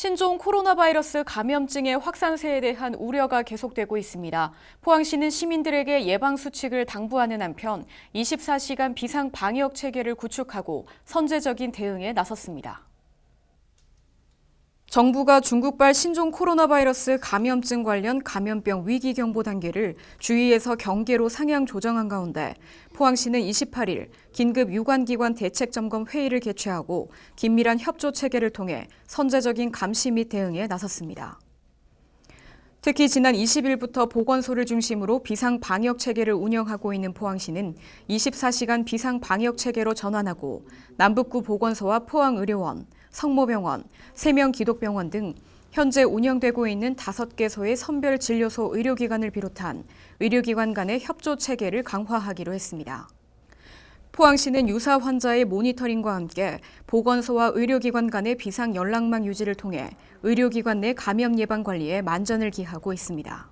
신종 코로나 바이러스 감염증의 확산세에 대한 우려가 계속되고 있습니다. 포항시는 시민들에게 예방 수칙을 당부하는 한편 24시간 비상 방역 체계를 구축하고 선제적인 대응에 나섰습니다. 정부가 중국발 신종 코로나 바이러스 감염증 관련 감염병 위기 경보 단계를 주의에서 경계로 상향 조정한 가운데 포항시는 28일 긴급 유관기관 대책 점검 회의를 개최하고 긴밀한 협조 체계를 통해 선제적인 감시 및 대응에 나섰습니다. 특히 지난 20일부터 보건소를 중심으로 비상 방역 체계를 운영하고 있는 포항시는 24시간 비상 방역 체계로 전환하고 남북구 보건소와 포항의료원, 성모병원, 세명 기독병원 등 현재 운영되고 있는 5개소의 선별 진료소 의료기관을 비롯한 의료기관 간의 협조 체계를 강화하기로 했습니다. 포항시는 유사 환자의 모니터링과 함께 보건소와 의료기관 간의 비상 연락망 유지를 통해 의료기관 내 감염 예방 관리에 만전을 기하고 있습니다.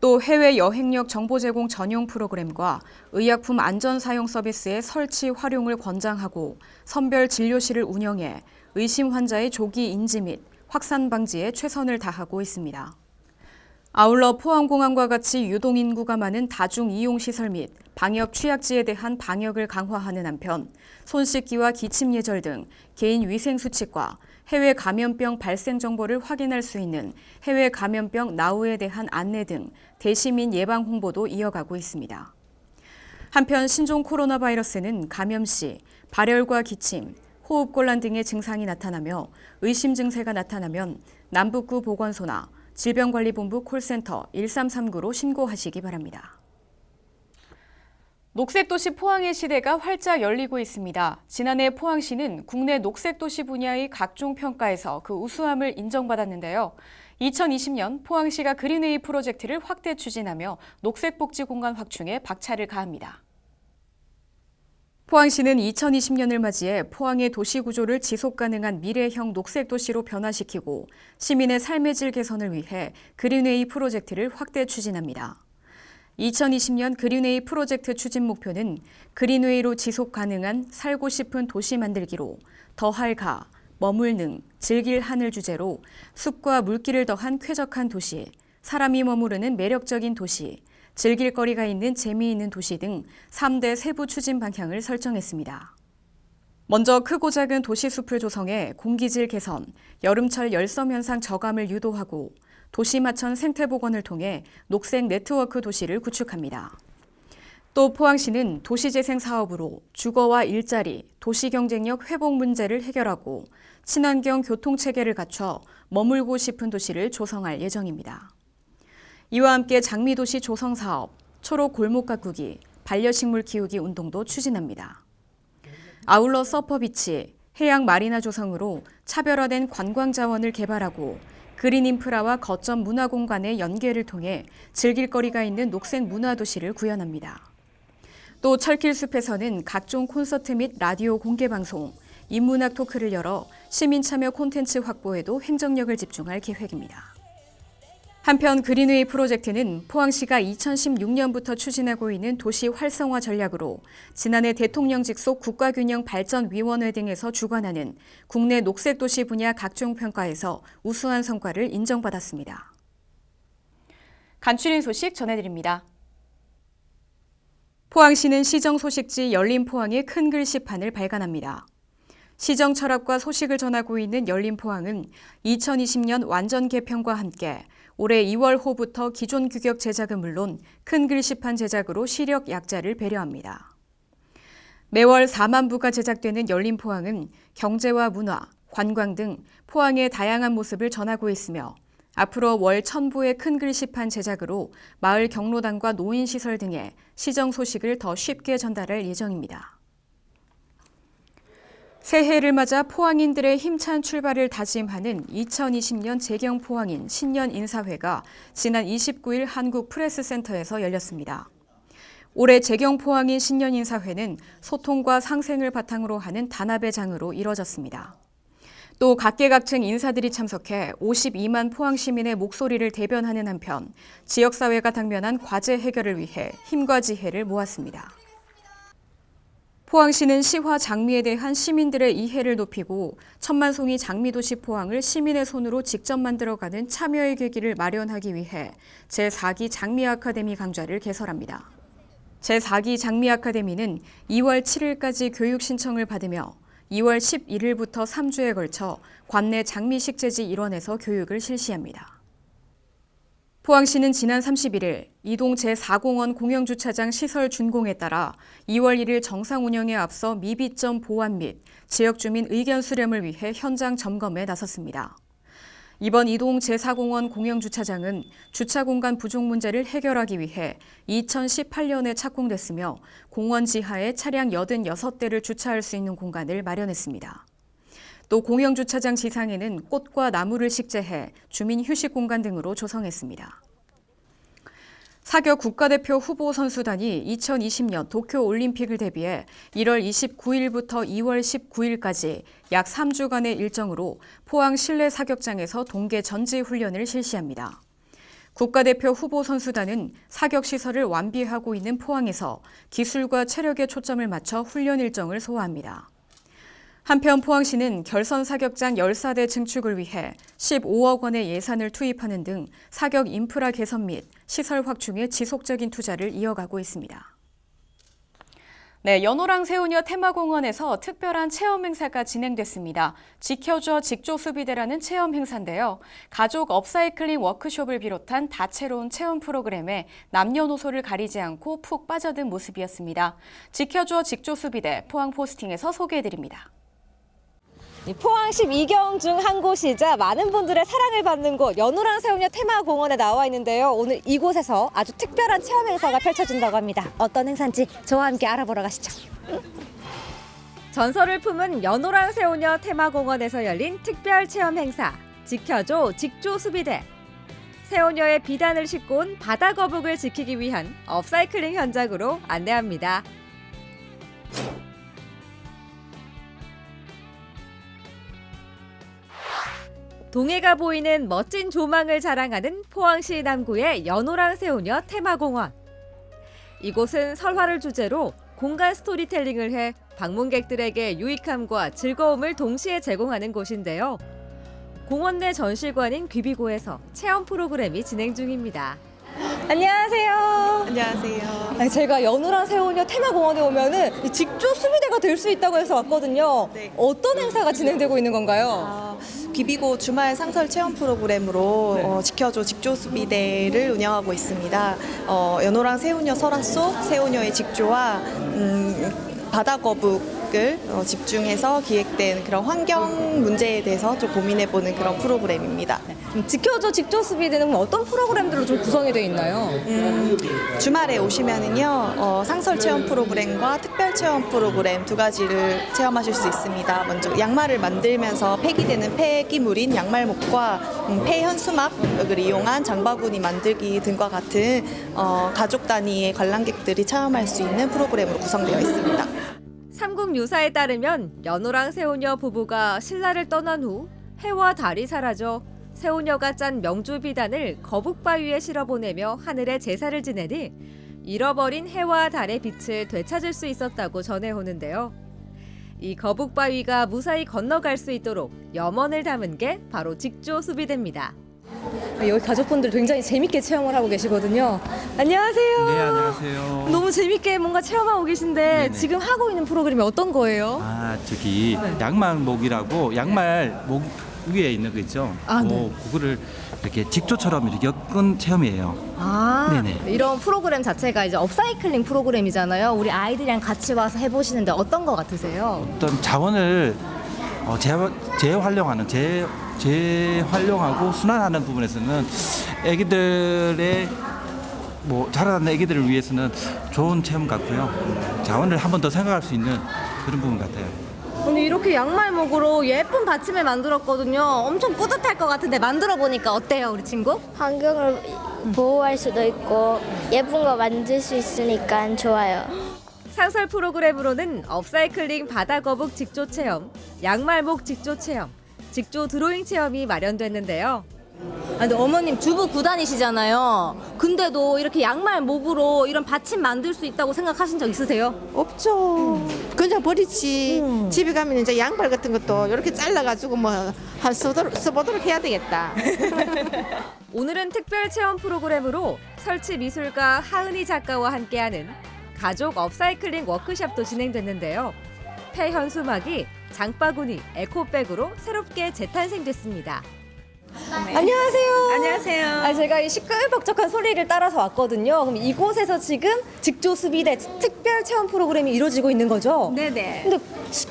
또 해외 여행력 정보 제공 전용 프로그램과 의약품 안전 사용 서비스의 설치 활용을 권장하고 선별 진료실을 운영해 의심 환자의 조기 인지 및 확산 방지에 최선을 다하고 있습니다. 아울러 포항공항과 같이 유동인구가 많은 다중 이용 시설 및 방역 취약지에 대한 방역을 강화하는 한편 손 씻기와 기침 예절 등 개인 위생 수칙과 해외 감염병 발생 정보를 확인할 수 있는 해외 감염병 나우에 대한 안내 등 대시민 예방 홍보도 이어가고 있습니다. 한편 신종 코로나 바이러스는 감염 시 발열과 기침, 호흡곤란 등의 증상이 나타나며 의심 증세가 나타나면 남북구 보건소나 질병관리본부 콜센터 1339로 신고하시기 바랍니다. 녹색도시 포항의 시대가 활짝 열리고 있습니다. 지난해 포항시는 국내 녹색도시 분야의 각종 평가에서 그 우수함을 인정받았는데요. 2020년 포항시가 그린웨이 프로젝트를 확대 추진하며 녹색복지 공간 확충에 박차를 가합니다. 포항시는 2020년을 맞이해 포항의 도시 구조를 지속 가능한 미래형 녹색 도시로 변화시키고 시민의 삶의 질 개선을 위해 그린웨이 프로젝트를 확대 추진합니다. 2020년 그린웨이 프로젝트 추진 목표는 그린웨이로 지속 가능한 살고 싶은 도시 만들기로 더할 가, 머물 능, 즐길 하늘 주제로 숲과 물길을 더한 쾌적한 도시, 사람이 머무르는 매력적인 도시, 즐길 거리가 있는 재미있는 도시 등 3대 세부 추진 방향을 설정했습니다. 먼저 크고 작은 도시 숲을 조성해 공기질 개선, 여름철 열섬 현상 저감을 유도하고 도시 마천 생태 복원을 통해 녹색 네트워크 도시를 구축합니다. 또 포항시는 도시재생 사업으로 주거와 일자리, 도시 경쟁력 회복 문제를 해결하고 친환경 교통 체계를 갖춰 머물고 싶은 도시를 조성할 예정입니다. 이와 함께 장미도시 조성 사업, 초록 골목 가꾸기, 반려식물 키우기 운동도 추진합니다. 아울러 서퍼비치, 해양 마리나 조성으로 차별화된 관광 자원을 개발하고 그린 인프라와 거점 문화 공간의 연계를 통해 즐길 거리가 있는 녹색 문화 도시를 구현합니다. 또 철길숲에서는 각종 콘서트 및 라디오 공개 방송, 인문학 토크를 열어 시민 참여 콘텐츠 확보에도 행정력을 집중할 계획입니다. 한편 그린웨이 프로젝트는 포항시가 2016년부터 추진하고 있는 도시 활성화 전략으로 지난해 대통령 직속 국가균형 발전위원회 등에서 주관하는 국내 녹색도시 분야 각종 평가에서 우수한 성과를 인정받았습니다. 간추린 소식 전해드립니다. 포항시는 시정 소식지 열린 포항의 큰 글씨판을 발간합니다. 시정 철학과 소식을 전하고 있는 열린 포항은 2020년 완전 개편과 함께 올해 2월 호부터 기존 규격 제작은 물론 큰 글씨판 제작으로 시력 약자를 배려합니다. 매월 4만 부가 제작되는 열린 포항은 경제와 문화, 관광 등 포항의 다양한 모습을 전하고 있으며 앞으로 월 1000부의 큰 글씨판 제작으로 마을 경로당과 노인시설 등의 시정 소식을 더 쉽게 전달할 예정입니다. 새해를 맞아 포항인들의 힘찬 출발을 다짐하는 2020년 재경 포항인 신년 인사회가 지난 29일 한국 프레스 센터에서 열렸습니다. 올해 재경 포항인 신년 인사회는 소통과 상생을 바탕으로 하는 단합의 장으로 이뤄졌습니다. 또 각계각층 인사들이 참석해 52만 포항 시민의 목소리를 대변하는 한편 지역 사회가 당면한 과제 해결을 위해 힘과 지혜를 모았습니다. 포항시는 시화 장미에 대한 시민들의 이해를 높이고 천만송이 장미도시 포항을 시민의 손으로 직접 만들어가는 참여의 계기를 마련하기 위해 제4기 장미 아카데미 강좌를 개설합니다. 제4기 장미 아카데미는 2월 7일까지 교육 신청을 받으며 2월 11일부터 3주에 걸쳐 관내 장미 식재지 일원에서 교육을 실시합니다. 포항시는 지난 31일 이동 제4공원 공영주차장 시설 준공에 따라 2월 1일 정상 운영에 앞서 미비점 보완 및 지역 주민 의견 수렴을 위해 현장 점검에 나섰습니다. 이번 이동 제4공원 공영주차장은 주차 공간 부족 문제를 해결하기 위해 2018년에 착공됐으며 공원 지하에 차량 86대를 주차할 수 있는 공간을 마련했습니다. 또 공영주차장 지상에는 꽃과 나무를 식재해 주민 휴식 공간 등으로 조성했습니다. 사격 국가대표 후보 선수단이 2020년 도쿄 올림픽을 대비해 1월 29일부터 2월 19일까지 약 3주간의 일정으로 포항 실내 사격장에서 동계 전지 훈련을 실시합니다. 국가대표 후보 선수단은 사격 시설을 완비하고 있는 포항에서 기술과 체력에 초점을 맞춰 훈련 일정을 소화합니다. 한편 포항시는 결선 사격장 14대 증축을 위해 15억 원의 예산을 투입하는 등 사격 인프라 개선 및 시설 확충에 지속적인 투자를 이어가고 있습니다. 네, 연호랑 세우녀 테마공원에서 특별한 체험 행사가 진행됐습니다. 지켜줘 직조 수비대라는 체험 행사인데요. 가족 업사이클링 워크숍을 비롯한 다채로운 체험 프로그램에 남녀노소를 가리지 않고 푹 빠져든 모습이었습니다. 지켜줘 직조 수비대 포항 포스팅에서 소개해드립니다. 이 포항시 이경 중 한 곳이자 많은 분들의 사랑을 받는 곳 연우랑 세우녀 테마공원에 나와 있는데요. 오늘 이곳에서 아주 특별한 체험 행사가 펼쳐진다고 합니다. 어떤 행사인지 저와 함께 알아보러 가시죠. 전설을 품은 연호랑 세우녀 테마공원에서 열린 특별 체험 행사 지켜줘 직조 수비대 세우녀의 비단을 싣고 온 바다 거북을 지키기 위한 업사이클링 현장으로 안내합니다. 동해가 보이는 멋진 조망을 자랑하는 포항시 남구의 연호랑 세우녀 테마공원. 이곳은 설화를 주제로 공간 스토리텔링을 해 방문객들에게 유익함과 즐거움을 동시에 제공하는 곳인데요. 공원 내 전시관인 귀비고에서 체험 프로그램이 진행 중입니다. 안녕하세요. 안녕하세요. 아니, 제가 연우랑 세우녀 테마공원에 오면은 이 직조 수비대가 될 수 있다고 해서 왔거든요. 네. 어떤 행사가 진행되고 있는 건가요? 아, 비비고 주말 상설 체험 프로그램으로 어, 지켜줘 직조 수비대를 운영하고 있습니다. 어, 연호랑 새우녀 설화 속 새우녀의 직조와 음, 바다거북 을 어, 집중해서 기획된 그런 환경 문제에 대해서 좀 고민해보는 그런 프로그램입니다. 음, 지켜줘 직조 수비대는 어떤 프로그램들로 좀 구성이 되어 있나요? 음, 주말에 오시면은요 어, 상설 체험 프로그램과 특별 체험 프로그램 두 가지를 체험하실 수 있습니다. 먼저 양말을 만들면서 폐기되는 폐기물인 양말목과 음, 폐현수막을 이용한 장바구니 만들기 등과 같은 어, 가족 단위의 관람객들이 체험할 수 있는 프로그램으로 구성되어 있습니다. 삼국 유사에 따르면 연호랑 세우녀 부부가 신라를 떠난 후 해와 달이 사라져 세우녀가 짠 명주 비단을 거북바위에 실어 보내며 하늘에 제사를 지내니 잃어버린 해와 달의 빛을 되찾을 수 있었다고 전해오는데요. 이 거북바위가 무사히 건너갈 수 있도록 염원을 담은 게 바로 직조 수비대입니다. 여기 가족분들 굉장히 재밌게 체험을 하고 계시거든요. 안녕하세요. 네, 안녕하세요. 너무 재밌게 뭔가 체험하고 계신데 네네. 지금 하고 있는 프로그램이 어떤 거예요? 아, 저기 네. 양말목이라고 양말 목 위에 있는 거 있죠? 아, 네. 그, 그거를 이렇게 직조처럼 이렇게 엮은 체험이에요. 아, 네네. 이런 프로그램 자체가 이제 업사이클링 프로그램이잖아요. 우리 아이들이랑 같이 와서 해보시는데 어떤 거 같으세요? 어떤 자원을 어, 재, 재활용하는 재, 재활용하고 순환하는 부분에서는 애기들의 뭐 자라나는 애기들을 위해서는 좋은 체험 같고요. 음, 자원을 한 번 더 생각할 수 있는 그런 부분 같아요. 오늘 이렇게 양말목으로 예쁜 받침을 만들었거든요. 엄청 뿌듯할 것 같은데 만들어 보니까 어때요, 우리 친구? 환경을 보호할 수도 있고 예쁜 거 만들 수 있으니까 좋아요. 상설 프로그램으로는 업사이클링 바다 거북 직조 체험, 양말목 직조 체험, 직조 드로잉 체험이 마련됐는데요. 아, 근데 어머님 주부 구단이시잖아요. 근데도 이렇게 양말 목으로 이런 받침 만들 수 있다고 생각하신 적 있으세요? 없죠. 그냥 버리지. 집에 가면 이제 양말 같은 것도 이렇게 잘라가지고 뭐한 써보도록, 써보도록 해야 되겠다. 오늘은 특별 체험 프로그램으로 설치 미술가 하은희 작가와 함께하는 가족 업사이클링 워크숍도 진행됐는데요. 폐현수막이 장바구니, 에코백으로 새롭게 재탄생됐습니다. 안녕하세요. 안녕하세요. 아, 제가 이 시끌벅적한 소리를 따라서 왔거든요. 그럼 이곳에서 지금 직조 수비대 특별 체험 프로그램이 이루어지고 있는 거죠? 네네. 근데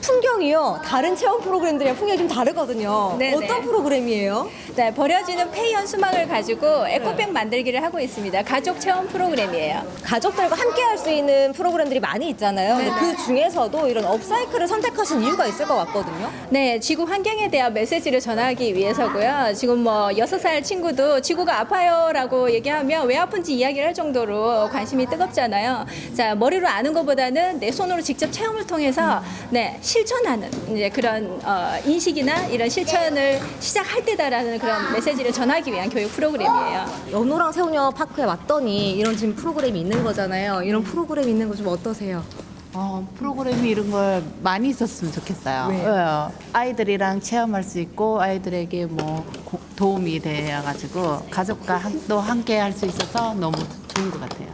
풍경이요. 다른 체험 프로그램들이랑 풍경이 좀 다르거든요. 네네. 어떤 프로그램이에요? 네, 버려지는 폐연 수막을 가지고 에코백 만들기를 하고 있습니다. 가족 체험 프로그램이에요. 가족들과 함께 할 수 있는 프로그램들이 많이 있잖아요. 근데 그 중에서도 이런 업사이클을 선택하신 이유가 있을 것 같거든요. 네, 지구 환경에 대한 메시지를 전하기 위해서고요. 지금 뭐 여섯 살 친구도 지구가 아파요라고 얘기하면 왜 아픈지 이야기를 할 정도로 관심이 뜨겁잖아요. 자, 머리로 아는 것보다는 내 손으로 직접 체험을 통해서 네, 실천하는 이제 그런 어, 인식이나 이런 실천을 시작할 때다라는 그런 메시지를 전하기 위한 교육 프로그램이에요. 연호랑 세우녀 파크에 왔더니 이런 지금 프로그램이 있는 거잖아요. 이런 프로그램이 있는 거 좀 어떠세요? 어, 프로그램이 이런 걸 많이 있었으면 좋겠어요. 어, 아이들이랑 체험할 수 있고 아이들에게 뭐 고- 도움이 돼가지고 가족과 한- 또 함께 할 수 있어서 너무 좋은 것 같아요.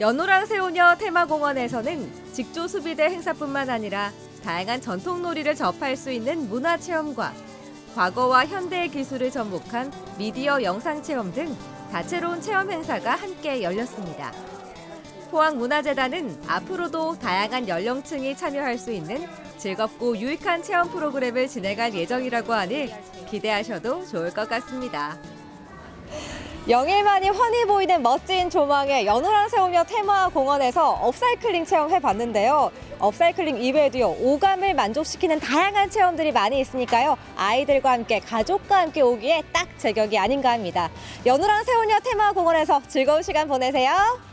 연호랑 새우녀 테마공원에서는 직조 수비대 행사뿐만 아니라 다양한 전통 놀이를 접할 수 있는 문화 체험과 과거와 현대의 기술을 접목한 미디어 영상 체험 등 다채로운 체험 행사가 함께 열렸습니다. 포항문화재단은 앞으로도 다양한 연령층이 참여할 수 있는 즐겁고 유익한 체험 프로그램을 진행할 예정이라고 하니 기대하셔도 좋을 것 같습니다. 영일만이 환히 보이는 멋진 조망의 연호랑 세우며 테마 공원에서 업사이클링 체험 해봤는데요. 업사이클링 이외에도요, 오감을 만족시키는 다양한 체험들이 많이 있으니까요. 아이들과 함께, 가족과 함께 오기에 딱 제격이 아닌가 합니다. 연호랑 세우며 테마 공원에서 즐거운 시간 보내세요.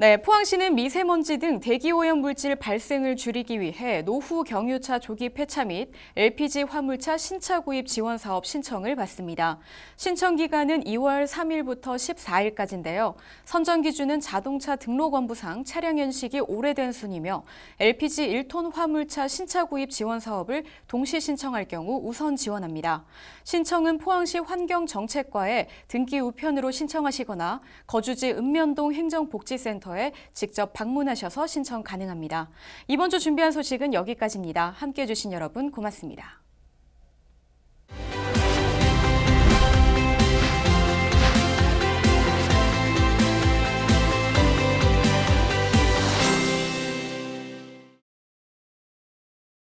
네, 포항시는 미세먼지 등 대기오염 물질 발생을 줄이기 위해 노후 경유차 조기 폐차 및 LPG 화물차 신차 구입 지원 사업 신청을 받습니다. 신청 기간은 2월 3일부터 14일까지인데요. 선정 기준은 자동차 등록 원부상 차량 연식이 오래된 순이며 LPG 1톤 화물차 신차 구입 지원 사업을 동시 신청할 경우 우선 지원합니다. 신청은 포항시 환경정책과에 등기 우편으로 신청하시거나 거주지 읍면동 행정복지 센터에 직접 방문하셔서 신청 가능합니다. 이번 주 준비한 소식은 여기까지입니다. 함께 해 주신 여러분 고맙습니다.